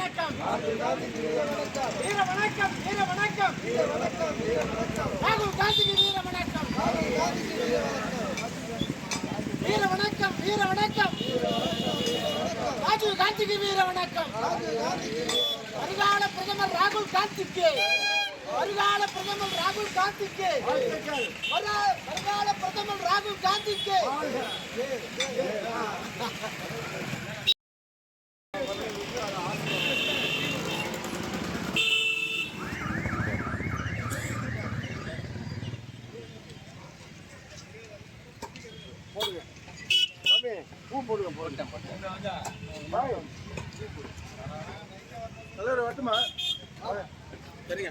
வணக்கம். வீர வணக்கம் வீர வணக்கம். ராகுல் காந்திக்கு வீர வணக்கம். வீர வணக்கம் வீர வணக்கம். ராஜீவ் காந்திக்கு வீர வணக்கம். வருகால பிரதமர் ராகுல் காந்திக்கு. வருகால பிரதமர் ராகுல் காந்திக்கு. வருகால பிரதமர் ராகுல் காந்திக்கு. பூ போடுங்க போட்டேன். போட்டேன் தலைவர் வரட்டுமா சரிங்க.